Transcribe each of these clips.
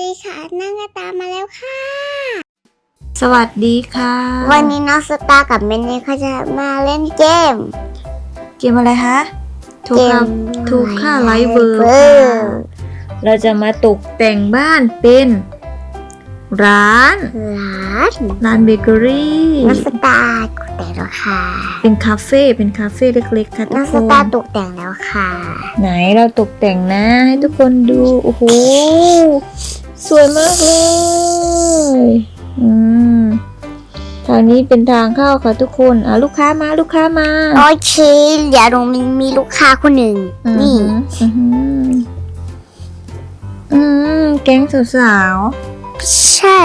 ดีค่ะนั่งกระตามมาแล้วค่ะ สวัสดีค่ะ วันนี้น้องสตาร์กับเมนนี่เขาจะมาเล่นเกม เกมอะไรคะถูกเกค่ะมถูกค่ะไลฟ์เบอร์เบอค่ะร์เราจะมาตกแต่งบ้านเป็น ร้านร้านร้านเบเกอรี่ น้องสตาร์ตกแต่งแล้วค่ะเป็นคาเฟ่ เป็นคาเฟ่เล็กๆค่ะทุน้อกงคสน ตาร์ตกแต่งแล้วค่ะ ไหนเราตกแต่งนะให้ทุกคนดู โอ้โห สวยมากเลยอืมทางนี้เป็นทางเข้าค่ะทุกคนอะลูกค้ามาลูกค้ามาโอเคเดี๋ยวหนูมีมีลูกค้าคนหนึ่งนี่อือหืออืมแก๊งสาวใช่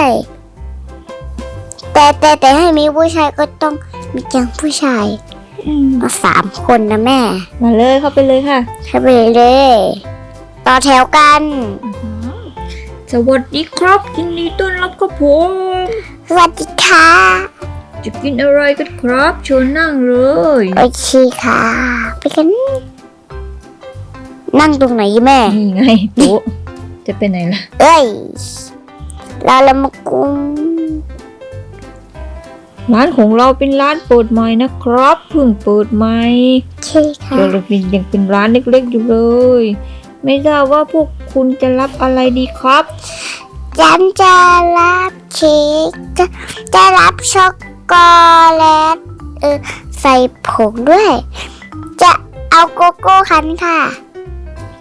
แต่แต่แต่ให้มีผู้ชายก็ต้องมีแก๊งผู้ชายๆมาสามคนนะแม่ มาเลยเข้าไปเลยค่ะ เข้าไปเลย ต่อแถวกัน สวัสดีครับยินดีต้อนรับครับผม สวัสดีค่ะ จะกินอะไรกันครับเชิญนั่งเลยโอเคค่ะ ไปกัน นั่งตรงไหนแม่ นี่ไงโต๊ะจะไปไหนล่ะ เอ้ยเราละมากุมร้านของเราเป็นร้านเปิดใหม่นะครับเพิ่งเปิดใหม่โอเคค่ะเดี๋ยวเราเป็นยังเป็นร้านเล็กๆอยู่เลย ไม่ทราบว่าพวก คุณจะรับอะไรดีครับจันจะรับเค้กจะจะรับช็อกโกแลตเออใส่ผงด้วย จะเอาโกโก้คันค่ะ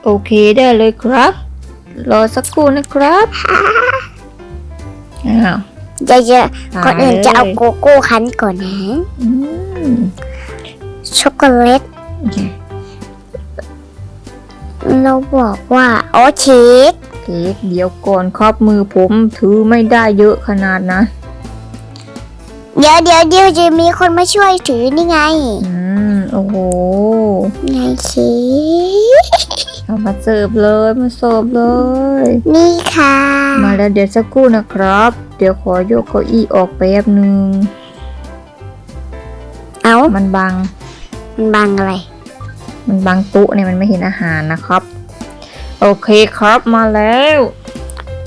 โอเคได้เลยครับ รอสักครู่นะครับ อ้าวเดี๋ยวจะหาก่อนอื่นจะเอาลยโกโก้คันก่อนนะ อืม ช็อกโกแลต เราบอกว่าโอเค้กเค้กเดี๋ยวก่อนครับมือผมถือไม่ได้เยอะขนาดนะเดี๋ยวเดี๋ยวเดี๋ยวจะมีคนมาช่วยถือนี่ไง อืมโอ้โหไงเค้กเอามาเสิร์ฟเลยมาเสิร์ฟเลย นี่ค่ะ มาแล้วเดี๋ยวสักครู่นะครับ เดี๋ยวขอยกเก้าอี้ออกแป๊บหนึ่งเอามันบัง มันบังอะไร มันบังโต๊ะเนี่ยมันไม่เห็นอาหารนะครับ โอเคครับมาแล้ว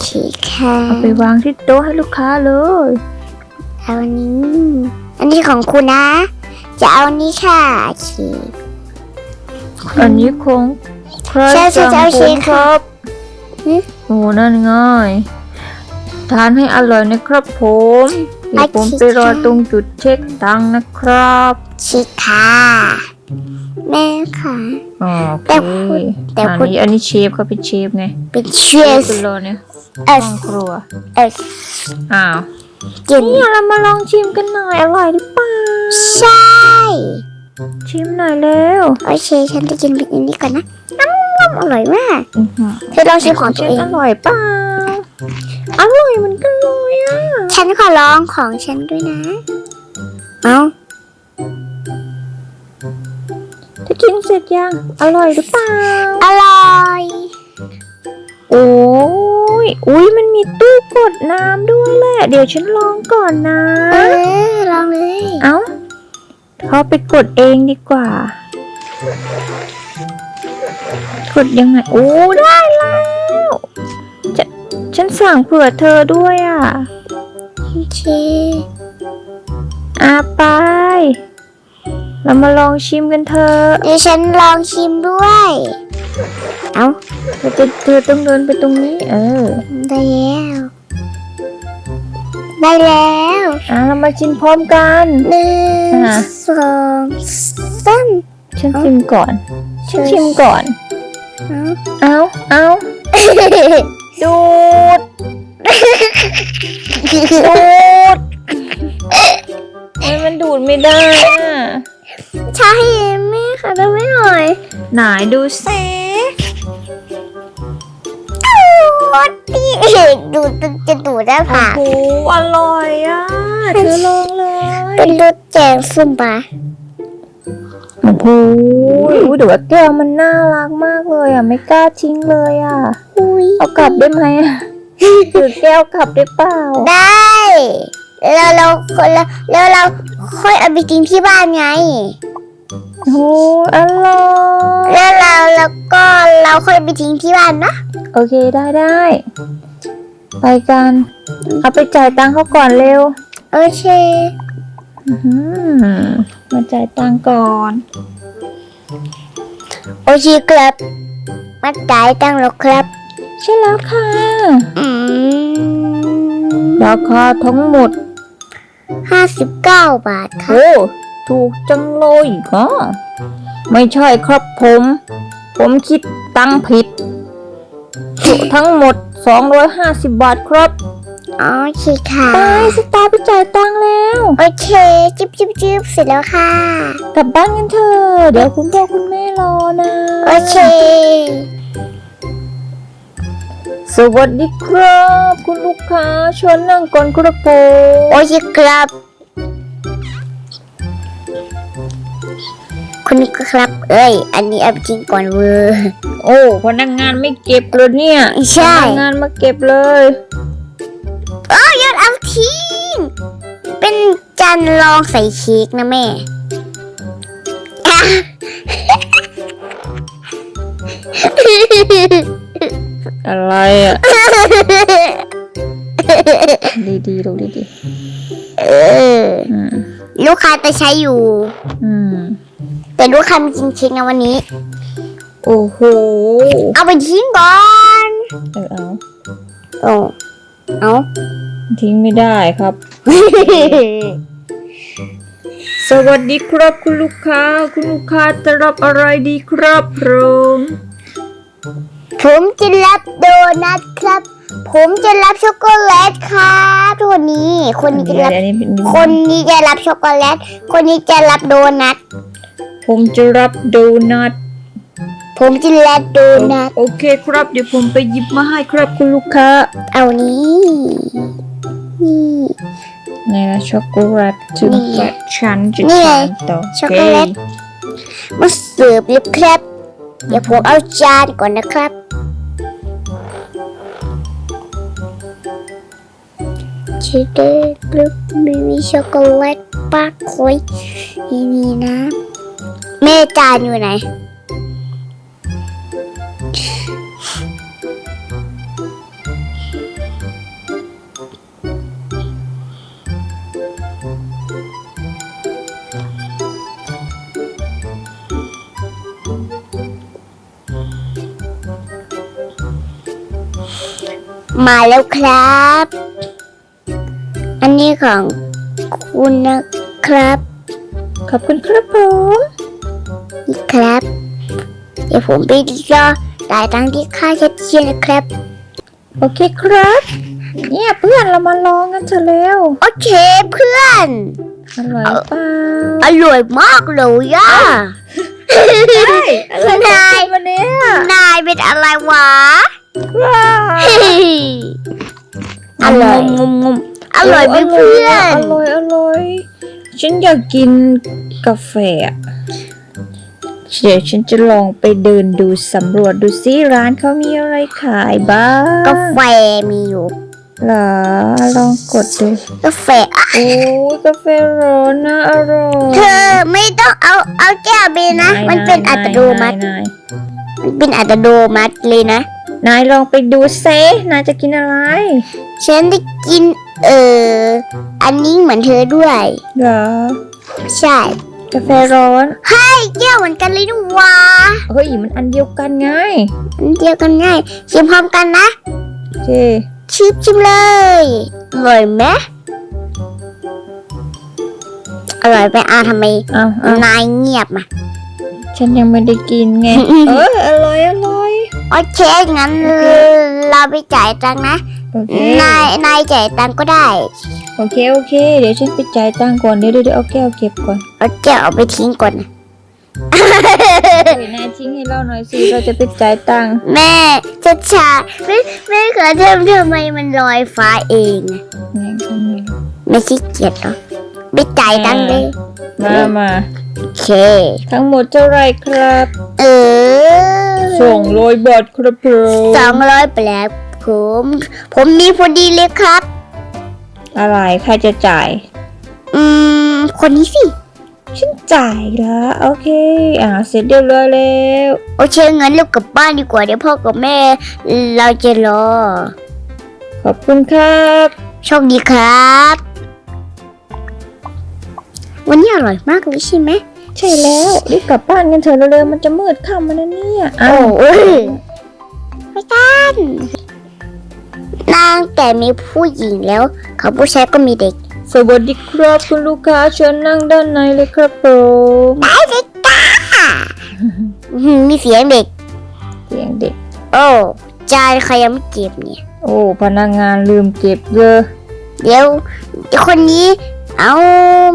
เค้กค่ะเอาไปวางที่โต๊ะให้ลูกค้าเลยเอาอันนี้ อันนี้ของคุณนะ จะเอาอันนี้ค่ะเค้กอันนี้ของใครใช่ใช่สั่งจะเอาผเค้มกคค่ะรับหึโอ้นั่นง่ายทานให้อร่อยนะครับผมเดี๋ยวผมไปรอตรงจุดเช็คตังค์นะครับเค้กค่ะ แม่ค่ะ อ๋อแต่โอพูดเคแต่อันพูดนี้อันนี้เชฟเขาเป็นเชฟไงเป็นเชเชฟฟเป็นรอเนี่ยเอห้สองครัว เอสอ้าวกินนี่เรามาลองชิมกันหน่อยอร่อยหรือเปล่า ใช่ ชิมหน่อยเร็วโอเค ฉันจะกินเป็นอันนี้ก่อนนะน้ำอร่อยมากอื้อหือเธอลองชิมของตัวเอง อร่อยเปล่าอร่อยเหมือนกันเลยอะ ฉันขอลองของฉันด้วยนะ เอา กินเสร็จยัง อร่อยหรือเปล่า อร่อย โอ้ยอุ้ยมันมีตู้กดน้ำด้วยแหละ เดี๋ยวฉันลองก่อนนะ เออลองเลย เอ้าเขาไปกดเองดีกว่า กดยังไง โอ้ได้แล้วจะฉันสั่งเผื่อเธอด้วยอะโอเคอาไป เรามาลองชิมกันเถอะเดี๋ยวฉันลองชิมด้วย เอาเราจะเธอต้องเดินไปตรงนี้ เออ ได้แล้ว ได้แล้วอะเรามาชิมพร้อมกันหนึ่งอะ สองสามฉันชิมก่อน ฉันชิมก่อน เอา เอาเอาดูด ดูดโอ้ยมันดูดไม่ได้อะ ใช่แม่ค่ะทำไม่หน่อยไหนดูเซวัดดีเอกดูดจะดูดได้โอ้ผ่าโหอร่อยอะเธอลองเลย เป็นรสแจงส้มปะโอ้โหอุ๊ยเดี๋ยวว่าแก้วมันน่ารักมากเลยอะ ไม่กล้าทิ้งเลยอะอุ้ยเอากลับได้ไหมอะถือแก้วกลับได้เปล่า ได้ แล้วเราแล้วแล้วเราค่อยเอาไปกินที่บ้านไงโอ้โหอร่อยแล้วเราแล้วก็เราค่อยไปทิ้งที่บ้านนะโอเคได้ได้ ไปกัน เอาไปจ่ายตังค์เขาก่อนเร็ว โอเคอื้อหือมาจ่ายตังค์ก่อน โอเคครับมาจ่ายตังค์แล้วครับ ใช่แล้วค่ะอืมราคาทั้งหมด ห้าสิบเก้าบาทครับ โอ้ถูกจังเลยค่ะไม่ใช่ครับผม ผมคิดตังค์ผิด ทั้งหมด 250 บาทครับโอเคค่ะ ไปสตาร์ไปจ่ายตังค์แล้ว โอเค จิ๊บจิ๊บจิ๊บเสร็จแล้วค่ะ กลับบ้านกันเถอะเดี๋ยวคุณพ่อคุณแม่รอนะ โอเค สวัสดีครับ คุณลูกค้าเชิญนั่งก่อนครับผมโอเคครับ คุณนี่ก็ครับ เอ้ย อันนี้เอาไปทิ้งก่อนเวอร์ โอ้พนักงานไม่เก็บเลยเนี่ยใช่ พนักงานมาเก็บเลย โอ้ยอดเอาทิ้งเป็นจานรองใส่เค้กนะแม่อะ อะไรอะ ดีดีๆดูดีดีเออๆอืมลูกค้าจะใช้อยู่ อืมแต่ลูกค้ามีจริงๆนะวันนี้ โอ้โหเอาไปทิ้งก่อนเออเอาโอ้เอาทิ้งไม่ได้ครับ สวัสดีครับคุณลูกค้า คุณลูกค้าจะรับอะไรดีครับผม ผมจะรับโดนัทครับ ผมจะรับช็อกโกแลตครับทุกคนนี้ คนนี้จะรับ อันนี้เป็นคนนี้จะรับช็อกโกแลต คนนี้จะรับโดนัท ผมจะรับโดนัท ผมจะรับโดนัท โอเคครับ เดี๋ยวผมไปหยิบมาให้ครับคุณลูกค้า เอานี้นี่ในละช็อกโกแลตถึงนี่แปดชั้นจะนี่ไงทานต่อช็อกโกแลตมาเสิร์ฟเลยครับ เดี๋ยวผมเอาจานก่อนนะครับ ชิเดกรึบไม่มีช็อกโกแลตปักคอยไม่มีนะแม่จานอยู่ไหน มาแล้วครับ นนี้ของคุณนะครับ ขอบคุณครับผมนี่ครับ เดี๋ยวผมไปรอจ่ายตังค์ที่ค่าเช็ดเชียร์นะครับ โอเคครับ เนี่ยเพื่อนเรามาลองกันเถอะเร็ว โอเคเพื่อน อร่อยเปล่าอร่อยมากเลยย่าอะไรนายวันนี้นายเป็นอะไรวะว้าวอร่อยงมงม อร่อยไหมเพื่อน อร่อยอร่อย ฉันอยากกินกาแฟอะเดี๋ยวฉันจะลองไปเดินดูสำรวจดูซิร้านเขามีอะไรขายบ้างกาแฟมีอยู่เหรอลองกดดูกาแฟอะโอ้ยกาแฟร้อนนะอร่อยเธอไม่ต้องเอาเอาแก้วไปนะ มันเป็นอัตโนมัตินายมันเป็นอัตโนมัติเลยนะนายลองไปดูเซนายจะกินอะไร ฉันได้กิน เออ อันนี้เหมือนเธอด้วย เหรอ ใช่ กาแฟร้อนไอ้แก้วเหมือนกันเลยนี่หวะเฮ้ย มันอันเดียวกันไงอันเดียวกันง่ายชิมพร้อมกันนะโอเคชิมชิมเลยอร่อยไหมอร่อยไปอะทำไมเอาเอานายเงียบอะฉันยังไม่ได้กินไง เอออร่อยอร่อย โอเคงั้นเราไปจ่ายตังค์นะ โอเคนายนายจ่ายตังค์ก็ได้โอเคโอเค เดี๋ยวฉันไปจ่ายตังค์ก่อนเดี๋ยวเดี๋ยวเดี๋ยวเอาแก้วเก็บก่อนเอาแก้วเอาไปทิ้งก่อนนะเฮ้ยนายทิ้งให้เราหน่อยสิเราจะไปจ่ายตังค์แม่จะชาแม่แม่ขอเทำทำไมมันลอยฟ้าเองอะแม่ก็ไม่รู้ไม่ขี้เกียจเหรอไปจ่ายตังค์เลยมามา โอเค ทั้งหมดเท่าไหรครับ เออสองร้อยบาทครับผม สองร้อยแปด ผม ผมมีพอดีเลยครับ อะไรใครจะจ่าย อืม คนนี้สิ ฉันจ่ายละโอเค อ่าเสร็จเรียบร้อยแล้วโอเคงั้นเรากลับบ้านดีกว่าเดี๋ยวพ่อกับแม่ เราจะรอ ขอบคุณครับโชคดีครับ วันนี้อร่อยมากเลยใช่ไหมใช่แล้วรีบกลับบ้านกันเถอะเร็วๆมันจะมืดค่ำแล้วนะเนี่ยอ้าวโอ้ยไม่กัน นางแต่มีผู้หญิงแล้ว เขาผู้ชายก็มีเด็ก สวัสดีครับคุณลูกค้าเชิญนั่งด้านในเลยครับผมได้เลยจ้าอื้อหือมีเสียงเด็ก เสียงเด็ก โอ้จานใครยังไม่เก็บเนี่ย โอ้พนักงานลืมเก็บเลยเดี๋ยวเดี๋ยวคนนี้ เอา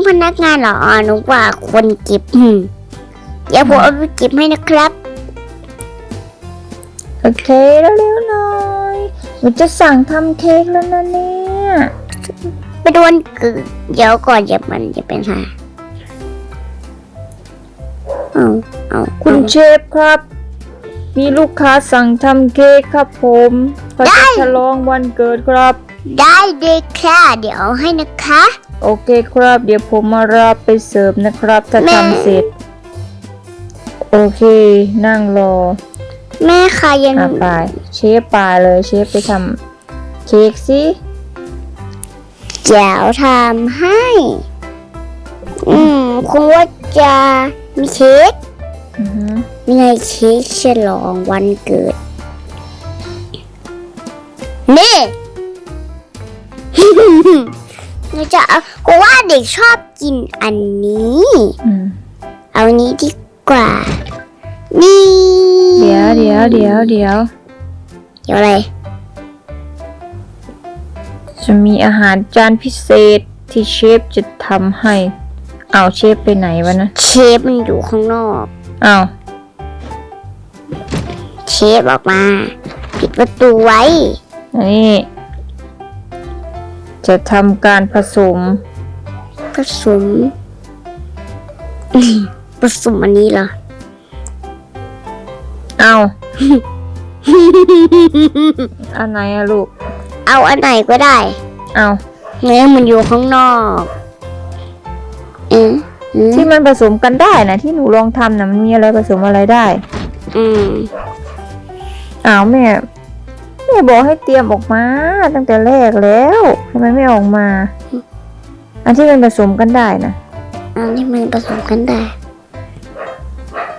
พนักงานเหรออ๋อหนูว่าคนเก็บอืมเดี๋ยวผมเอาไปเก็บให้นะครับ โอเคเร็วๆหน่อยห นูจะสั่งทำเค้กแล้วนะเนี่ยไปโดนกึเดี๋ยวก่อนอย่ามันจะเป็นไงเอาเอาคุณเชฟครับ มีลูกค้าสั่งทำเค้กครับผมเขาจะฉลองวันเกิดครับ ได้เลยค่ะเดี๋ยวเอาให้นะคะ โอเคครับ เดี๋ยวผมมารับไปเสิร์ฟนะครับ ถ้าแม่ทำเสร็จ โอเค นั่งรอ แม่ค่ะยังอะไปเชฟไปเลยเชฟไปทำเค้กสิเดี๋ยวทำให้ อืมคุณว่าจะมีเค้กอือฮึมีไงเค้กฉลองวันเกิด นี่เราจะเอากูว่าเด็กชอบกินอันนี้ อืม เอานี้ดีกว่า นี่เดี๋ยวเดี๋ยวเดี๋ยวเดี๋ยวเดี๋ยวอะไร จะมีอาหารจานพิเศษที่เชฟจะทำให้ เอาวเชฟไปไหนวะนะเชฟมันอยู่ข้างนอกอ้าวเชฟออกมาปิดประตูไว้ นี่ จะทำการผสม ผสม ผสมอันนี้เหรอ เอาอันไหนอะลูก เอาอันไหนก็ได้ เอาเนื้อมันอยู่ข้างนอกเอืมอืมที่มันผสมกันได้นะที่หนูลองทำนะมันมีอะไรผสมอะไรได้ อืมอ้าวแม่แม่บอกให้เตรียมออกมา ตั้งแต่แรกแล้วทำไมไม่ออกมา อันที่มันผสมกันได้นะอันที่มันผสมกันได้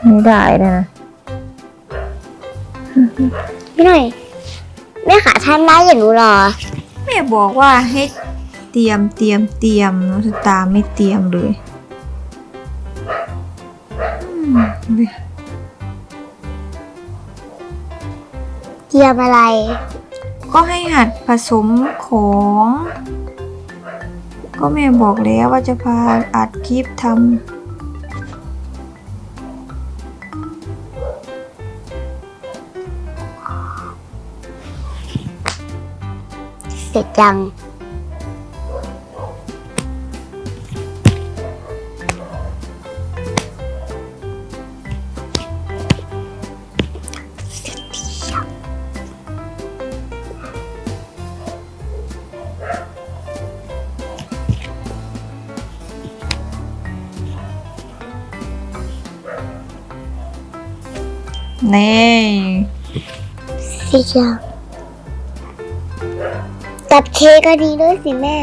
ไม่ได้นะนะ พี่หน่อยแม่ขาทำได้อย่างหนูเหรอ แม่บอกว่าให้เตรียมเตรียมเตรียมน้องสตาร์ไม่เตรียมเลยอืมเกียมอะไร ก็ให้หัดผสมของ ก็แม่บอกแล้วว่าจะพาอัดคลิปทเสร็จยังำ นี่เสร็จยัง กับเค้กก็ดีด้วยสิแม่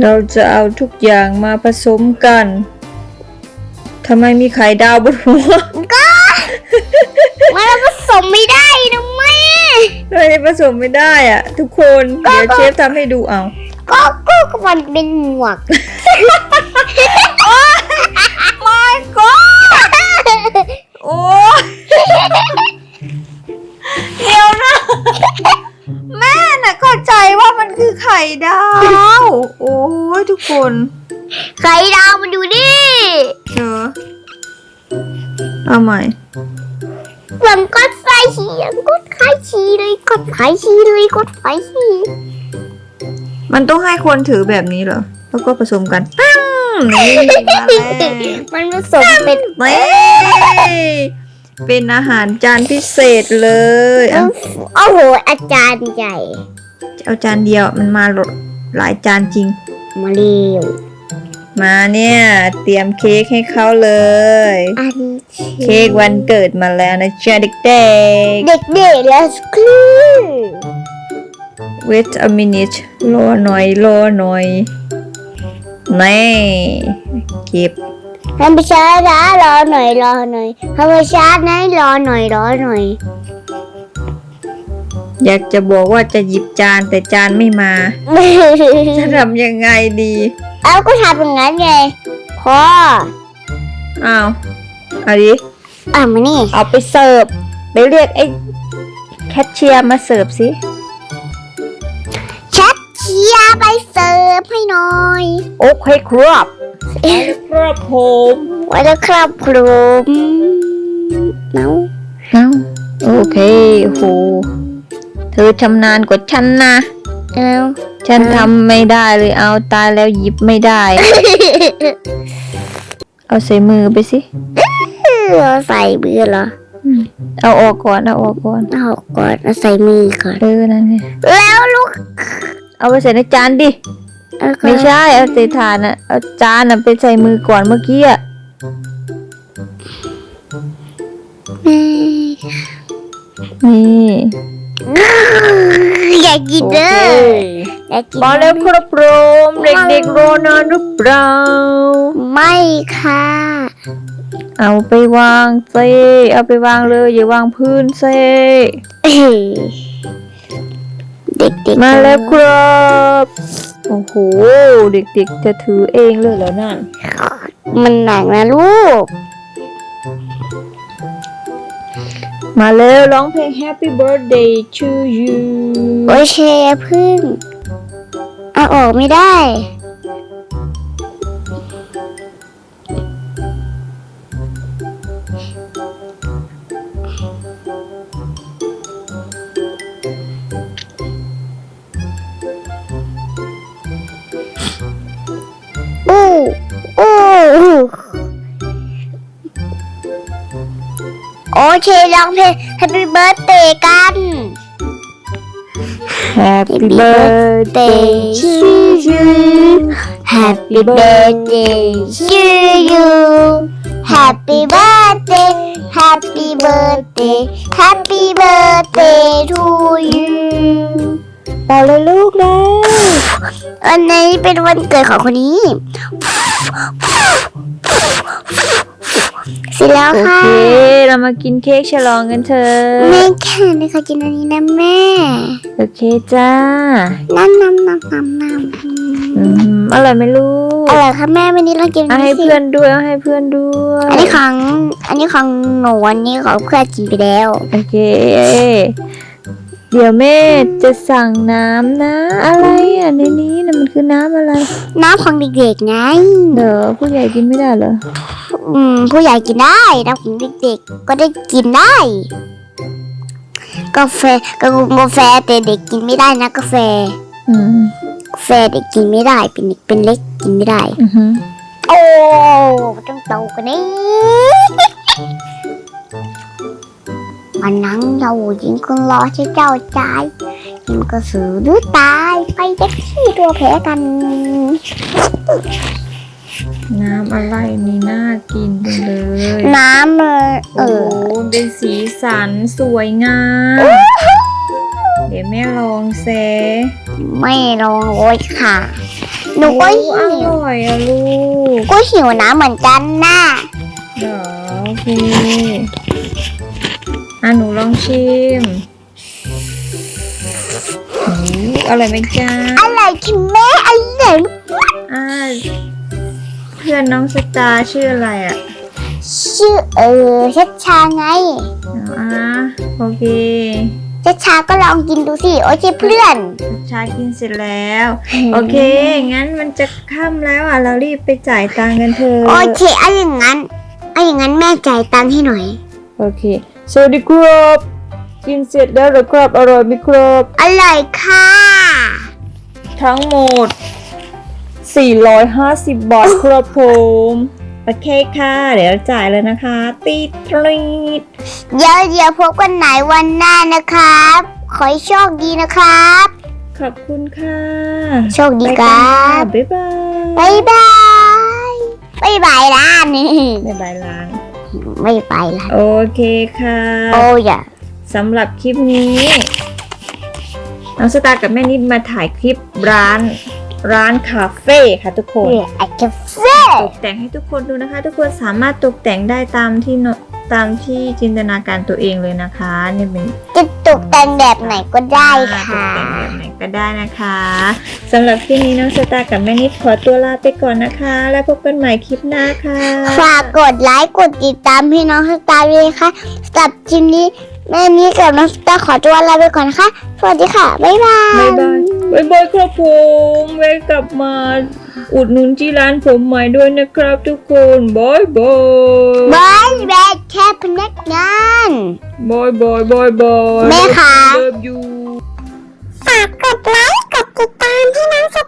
เราจะเอาทุกอย่างมาผสมกันทำไมมีไข่ดาวบนหัวมันผสมไม่ได้นะแม่ทำไมผสมไม่ได้อะ ทุกคนเดี๋ยวเชฟทำให้ดูเอา ก็ก็ก็มันเป็นหมวกไม่ก็โอ้ เดี๋ยวนะ แม่น่ะเข้าใจว่ามันคือไข่ดาว โอ้ยทุกคนไข่ดาวมันดูดิเออเอาใหม่เหมือนกดไฟฉี่กดไฟฉี่เลยกดไฟฉี่เลยกดไฟฉี่มันต้องให้คนถือแบบนี้เหรอ แล้วก็ผสมกันปั้งนี่มาแล้วมันผสมเป็นนี่ เป็นอาหารจานพิเศษเลยเอาโอ้โห อาจารย์ใหญ่ เอาจานเดียวมันมาหลายจานจริง มาเร็วมาเนี่ย เตรียมเค้กให้เขาเลย อันเค้กวันเกิดมาแล้วนะจ๊ะเด็กเด็กๆแล้วสครูๆ wait a minute รอหน่อยรอหน่อยนี่เก็บ ธรรมชาตินะรอหน่อยรอหน่อยธรรมชาตินะรอหน่อยรอหน่อย อยากจะบอกว่าจะหยิบจานแต่จานไม่มา จะทำยังไงดี เอาก็ทำอย่างนั้นไงพ่ออ้าวเอาดิอะมานี่เอาไปเสิร์ฟไปเรียกไอ้แคชเชียร์มาเสิร์ฟสิชัด เชียร์ไปเสิร์ฟให้หน่อย โอเคครับครับผมไว้แล้วครับครูเนาเอาโอเคโหเธอชำนาญกว่าฉันนะ เอาฉันทำไม่ได้เลยเอาตายแล้วหยิบไม่ได้ เอาใส่มือไปสิเอาใส่มือเหรอ เอาออกก่อนเอาออกก่อน เอาก่อนเอาใส่มือก่อน เออนั่นไงแล้วลูก เอาไปใส่ในจานดิเอาก่อนไม่ใช่ เอาใส่ถาดน่ะเอาจานน่ะไปใส่มือก่อนเมื่อกี้อะนี่อยากกินโอเด้เคออยากกินมาแล้วครับผมเด็กๆรอนานหรือเปล่า ไม่ค่ะ เอาไปวางเซเอาไปวางเลยอย่าวางพื้นเซ เอ้ยเด็กๆมาแล้วครับโอ้โหเด็กๆ จะถือเองเลยแล้วนั่นมันหนักนะลูก มาแล้วร้องเพลง Happy Birthday to you โอเคพึ่งเอาออกไม่ได้ เคร้องเพลง Happy Birthday กัน Happy Happy birthday to you Happy birthday to you Happy birthday Happy birthday Happy birthday to you เป่าเลยลูกแล้ววันนี้เป็นวันเกิดของคนนี้ เสร็จแล้วโอค่ะเค เรามากินเค้กฉลองกันเถอะแม่แค่นี้ค่ะกินอันนี้นะแม่โอเคจ้าน้ำน้ำน้ำน้ำน้อืมอร่อยไหมลูำกอะไรคะแม่วันนี้เรากินเอาอันให้นี้สิเพื่อนด้วยเอาให้เพื่อนด้วยอันนี้ของอันนี้ของหนูอันนี้ของเพื่อนกินไปแล้ว โอเค เดี๋ยวแม่จะสั่งน้ำนะ อะไรอะในนี้นะมันคือน้ำอะไรน้ำของเด็กๆไงเดี๋ยวผู้ใหญ่กินไม่ได้เหรอ อืมผู้ใหญ่กินได้น้ำของเด็กๆก็ได้กินได้ กาแฟกากาแฟแต่เด็กกินไม่ได้นะกาแฟอืมกาแฟเด็กกินไม่ได้ เป็นเด็กเป็นเล็กกินไม่ได้ อือฮึโอ้ต้องโตกว่านี้มันนั่งเรายิงคนรอใช้เจ้าใจายยิงกระสือหรือตายไปแท็กซี่ตัวแพ้กัน น้ำอะไรนี่น่ากินจังเลยน้ำเออเอโอ้อโหเป็นสีสันสวยงาม เดี๋ยวแม่ลองเซไม่ลงโอยค่ะ หนูก็โอ้หิอว ร่อยอะลูกก็หิวน้ำเหมือนกันน่ะเดี๋ยวโอเคอะหนูลองชิมโอ้อร่อยไหมจ๊ะอะไรคิแม่อะไรอ่าเพื่อนน้องสตาร์ชื่ออะไรอะชื่อเออชัชชาไงอ่าโอเคชัชชาก็ลองกินดูสิโอเคเพื่อนชากินเสร็จแล้ว โอเค งั้นมันจะค่ำแล้วอะเรารีบไปจ่ายตังค์กันเถอะโอเคเอาอย่างนั้นเอาอย่างนั้นแม่จ่ายตังค์ให้หน่อยโอเคสวัสดีครับกินเสร็จแล้วเหรอครับอร่อยไหมครับอร่อยค่ะ ทั้งหมด 450 บาทครับผมโอเคค่ะ เดี๋ยวจ่ายเลยนะคะ ตีตรีดเดี๋ยวเดี๋ยวพบกันไหนวันหน้านะครับ ขอให้โชคดีนะครับคขอบคุณค่ะ โชคดีครับ บ๊ายบายบายบายบายบายร้านนี่บ๊ายบายร้าน ไม่ไปร้านโอเคค่ะ โอ้ยอะสำหรับคลิปนี้ น้องสตาร์กับแม่นิดมาถ่ายคลิปร้าน ร้านคาเฟ่ค่ะทุกคนเนี่ยไอ้กาแฟตกแต่งให้ทุกคนดูนะคะ ทุกคนสามารถตกแต่งได้ตามที่เนตามที่จินตนาการตัวเองเลยนะคะนี่เป็นจะตกแต่งแบบไหนก็ได้ตค่ะกแต่งแบบไหนก็ได้นะคะสำหรับคลิปนี้น้องสตาร์กับแม่นิดขอตัวลาไปก่อนนะคะ แล้วพบกันใหม่คลิปหน้าค่ะ ฝากกดไลค์กดติดตามพี่น้องสตาร์ด้วยนะคะสำหรับคลิปนี้ แม่นี้กับน้องสตาร์ขอตัวลาไปก่อนนะคะสวัสดีค่ะ บ๊ายบาย บ๊ายบายบ๊ายบายครับผมไว้กลับมาอุดหนุนที่ร้านผมใหม่ด้วยนะครับทุกคนบายบายบายแบกแค่พนักงานบายบายบายบายแม่คะเลิฟยูฝากกดไลค์กดติดตามให้น้องส